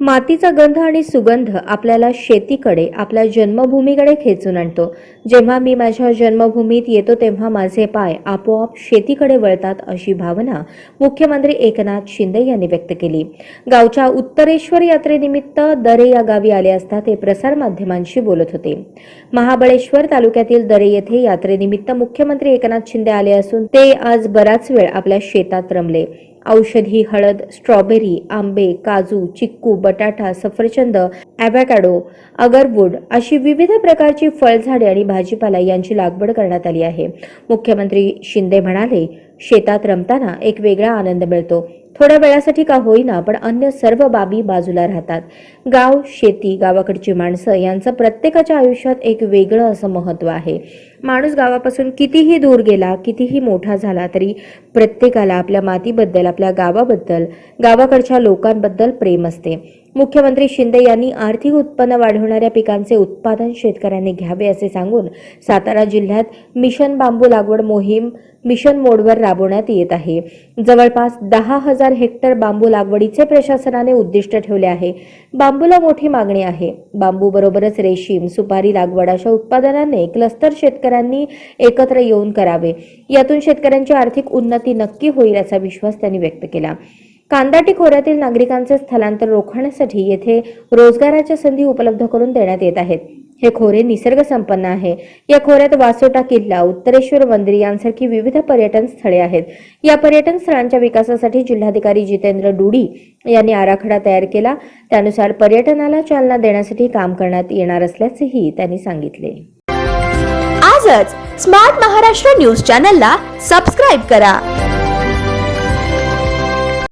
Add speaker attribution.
Speaker 1: मातीचा गंध आणि सुगंध आपल्याला शेतीकडे आपल्या जन्मभूमीकडे खेचून आणतो. जेव्हा मी माझ्या जन्मभूमीत येतो तेव्हा माझे पाय आपोआप शेतीकडे वळतात अशी भावना मुख्यमंत्री एकनाथ शिंदे यांनी व्यक्त केली. गावच्या उत्तरेश्वर यात्रेनिमित्त दरे या गावी आले असता ते प्रसारमाध्यमांशी बोलत होते. महाबळेश्वर तालुक्यातील दरे येथे यात्रेनिमित्त मुख्यमंत्री एकनाथ शिंदे आले असून ते आज बराच वेळ आपल्या शेतात रमले. औषधी हळद स्ट्रॉबेरी आंबे काजू चिक्कू बटाटा सफरचंद ॲव्हॅकॅडो अगरवूड अशी विविध प्रकारची फळझाडे आणि भाजीपाला यांची लागवड करण्यात आली आहे. मुख्यमंत्री शिंदे म्हणाले शेतात रमताना एक वेगळा आनंद मिळतो. थोड्या वेळासाठी का होईना पण अन्य सर्व बाबी बाजूला राहतात. गाव शेती गावाकडची माणसं यांचं प्रत्येकाच्या आयुष्यात एक वेगळं असं महत्त्व आहे. माणूस गावापासून कितीही दूर गेला कितीही मोठा झाला तरी प्रत्येकाला आपल्या मातीबद्दल आपल्या गावाबद्दल गावाकडच्या लोकांबद्दल प्रेम असते. मुख्यमंत्री शिंदे यांनी आर्थिक उत्पन्न वाढवणाऱ्या पिकांचे उत्पादन शेतकऱ्यांनी घ्यावे असे सांगून सातारा जिल्ह्यात मिशन बांबू लागवड मोहीम मिशन मोडवर राबवण्यात येत आहे. जवळपास दहा हजार हेक्टर बांबू लागवडीचे प्रशासनाने उद्दिष्ट ठेवले आहे. बांबूला मोठी मागणी आहे. बांबू बरोबरच रेशीम सुपारी लागवड अशा उत्पादनाने क्लस्टर शेतकऱ्यांनी एकत्र येऊन करावे. यातून शेतकऱ्यांची आर्थिक उन्नती नक्की होईल असा विश्वास त्यांनी व्यक्त केला. कांदाटी खोऱ्यातील नागरिकांचे स्थलांतर रोखण्यासाठी येथे रोजगाराच्या संधी उपलब्ध करून देण्यात येत आहेत. हे खोरे निसर्ग संपन्न आहे. या खोऱ्यात वासोटा किल्ला उत्तरेश्वर मंदिर यांसारखी विविध पर्यटन स्थळे आहेत. या पर्यटन स्थळांच्या विकासासाठी जिल्हाधिकारी जितेंद्र डुडी यांनी आराखडा तयार केला. त्यानुसार पर्यटनाला चालना देण्यासाठी काम करण्यात येणार असल्याचेही त्यांनी सांगितले.
Speaker 2: आजच स्मार्ट महाराष्ट्र न्यूज चॅनलला सबस्क्राईब करा.